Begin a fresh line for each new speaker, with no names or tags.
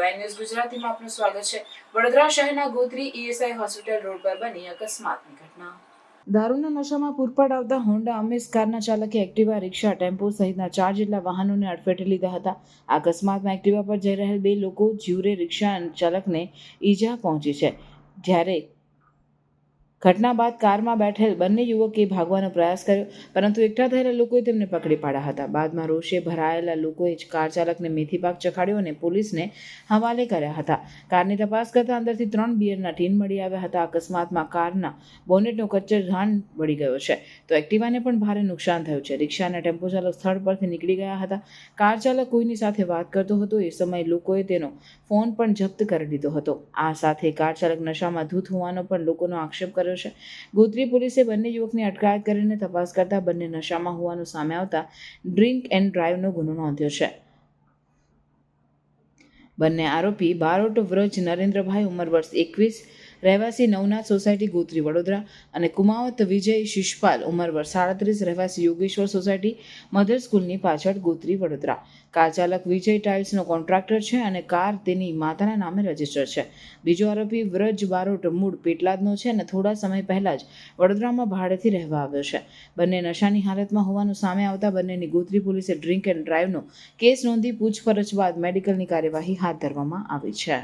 Prime news ગુજરાતીમાં આપનું સ્વાગત છે. વડોદરા શહેરના ગોત્રી ઈએસઆઈ હોસ્પિટલ રોડ પર બની અકસ્માતની ઘટના. દારૂના નશામાં પૂરપાટ આવતા હોન્ડા અમેઝ કારના ચાલકે એક્ટિવા, રિક્ષા, ટેમ્પો સહિતના ચાર જેટલા વાહનોને અડફેટે લીધા હતા. અકસ્માતમાં એક્ટિવા પર જઈ રહેલ બે લોકો જીવરે રિક્ષા ચાલકને ઈજા પહોંચી છે. જ્યારે ઘટના બાદ કારમાં બેઠેલ બંને યુવકે ભાગવાનો પ્રયાસ કર્યો, પરંતુ એકઠા થયેલા લોકોએ તેમને પકડી પાડ્યા હતા. બાદમાં રોષે ભરાયેલા લોકોએ જ કાર ચાલકને મેથી પાક ચખાડ્યો અને પોલીસને હવાલે કર્યા હતા. કારની તપાસ કરતા અંદરથી ત્રણ બિયરના ટીન મળી આવ્યા હતા. અકસ્માતમાં કારના બોનેટનો કચ્ચર ધાન બળી ગયો છે. તો એક્ટિવાને પણ ભારે નુકસાન થયું છે. રિક્ષા અને ટેમ્પો ચાલક સ્થળ પરથી નીકળી ગયા હતા. કાર ચાલક કોઈની સાથે વાત કરતો હતો. એ સમયે લોકોએ તેનો ફોન પણ જપ્ત કરી લીધો હતો. આ સાથે કાર ચાલક નશામાં ધૂત હોવાનો પણ લોકોનો આક્ષેપ કર્યો છે. ગોત્રી પોલીસે બંને યુવકની અટકાયત કરીને તપાસ કરતા બંને નશામાં હોવાનું સામે આવતા ડ્રિંક એન્ડ ડ્રાઈવનો ગુનો નોંધ્યો છે. બંને આરોપી બારોટ વ્રજ નરેન્દ્રભાઈ ઉંમર વર્ષ એકવીસ રહેવાસી નવનાથ સોસાયટી ગોત્રી વડોદરા અને કુમાવત વિજય શિષપાલ ઉંમર વર્ષ સાડત્રીસ, રહેવાસી યોગેશ્વર સોસાયટી મધર સ્કૂલની પાછળ ગોત્રી વડોદરા. કાર ચાલક વિજય ટાઇલ્સનો કોન્ટ્રાક્ટર છે અને કાર તેની માતાના નામે રજિસ્ટર છે. બીજો આરોપી વ્રજ બારોટ મૂળ પેટલાદનો છે અને થોડા સમય પહેલા જ વડોદરામાં ભાડેથી રહેવા આવ્યો છે. બંને નશાની હાલતમાં હોવાનું સામે આવતા બંનેની ગોત્રી પોલીસે ડ્રિંક એન્ડ ડ્રાઈવનો કેસ નોંધી પૂછપરછ બાદ મેડિકલની કાર્યવાહી હાથ ધરવામાં આવી છે.